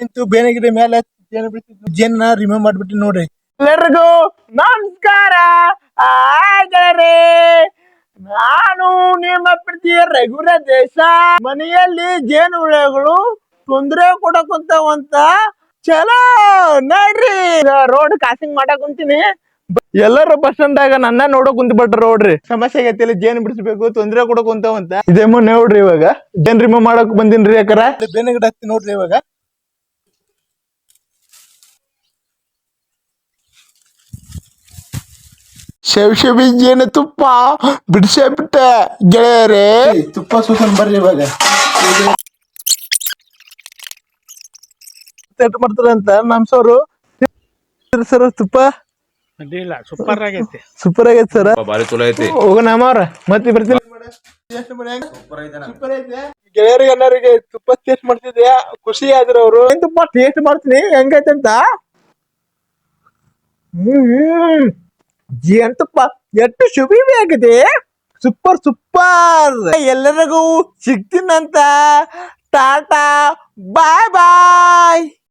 ನಿಂತು ಗಿಡ ಮೇಲೆ ಜೇನು ಬಿಡ್ತಿದ್ವು ಜೇನ ರಿಮೂವ್ ಮಾಡ್ಬಿಟ್ಟು ನೋಡ್ರಿ. ಎಲ್ಲರಿಗೂ ನಮಸ್ಕಾರ. ಆದರೆ ನಾನು ನಿಮ್ಮ ಪ್ರೀತಿಯ ರಘುರ ದೇಶ. ಮನೆಯಲ್ಲಿ ಜೇನು ಹುಳಗಳು ತೊಂದ್ರೆ ಕೊಡಕ್ ಕುಂತಾವಂತ ಚಲೋ ನೋಡ್ರಿ. ರೋಡ್ ಕಾಸಿಂಗ್ ಮಾಡಕ್ ಕುಂತೀನಿ. ಎಲ್ಲರೂ ಬಸ್ ಅಂದಾಗ ನನ್ನ ನೋಡಕ್ ಕುಂತ ಬಿಟ್ರ ನೋಡ್ರಿ. ಸಮಸ್ಯೆ ಆಗೈತಿ ಜೇನು ಬಿಡಿಸ್ಬೇಕು ತೊಂದ್ರೆ ಕೊಡಕ್ ಅಂತ ಇದೇಮೋ ನೋಡ್ರಿ ಇವಾಗ. ಜೇನ್ ರಿಮೂವ್ ಮಾಡಕ್ ಬಂದಿನ್ರಿ ಯಾಕಾರ ಗಿಡ ಹತ್ತಿ ನೋಡ್ರಿ ಇವಾಗ. ಶವಿ ಜೇನು ತುಪ್ಪ. ಬಿಡಿಸೇ ಬಿಟ್ಟೆ ಗೆಳೆಯರೇ. ತುಪ್ಪ ಸೂಸನ್ ಬರ್ರಿ ಇವಾಗ. ಸೆಟ್ ಮಾಡ್ತಾರಂತ ನಮ್ ಸರ್ ಸರ್ ತುಪ್ಪ. ಅಡ್ಡಿಲ್ಲ ಸೂಪರ್ ಆಗೈತಿ. ಸೂಪರ್ ಆಗೈತಿ ಸರ್ ಬಾರಿ ಚಲೋ ಐತಿ. ಹೋಗೋಣ ಅಮ್ಮವ್ರ ಮತ್ತೆ ಬರ್ತೀನಿ. ಗೆಳೆಯರಿಗೆ ಎಲ್ಲರಿಗೆ ತುಪ್ಪ ಟೇಸ್ಟ್ ಮಾಡ್ತಿದ್ದೆ ಖುಷಿ ಆದ್ರ ಅವರು. ತುಪ್ಪ ಟೇಸ್ಟ್ ಮಾಡ್ತೀನಿ? ಹೆಂಗೈತೆ ಅಂತ? ಹ್ಮ್. ಜೇನ್ ತುಪ್ಪ ಎಷ್ಟು ಆಗಿದೆ. ಸೂಪರ್ ಸೂಪರ್ ಎಲ್ಲರಿಗೂ ಸಿಗ್ತೀನಂತ. ಟಾಟಾ ಬಾಯ್ ಬಾಯ್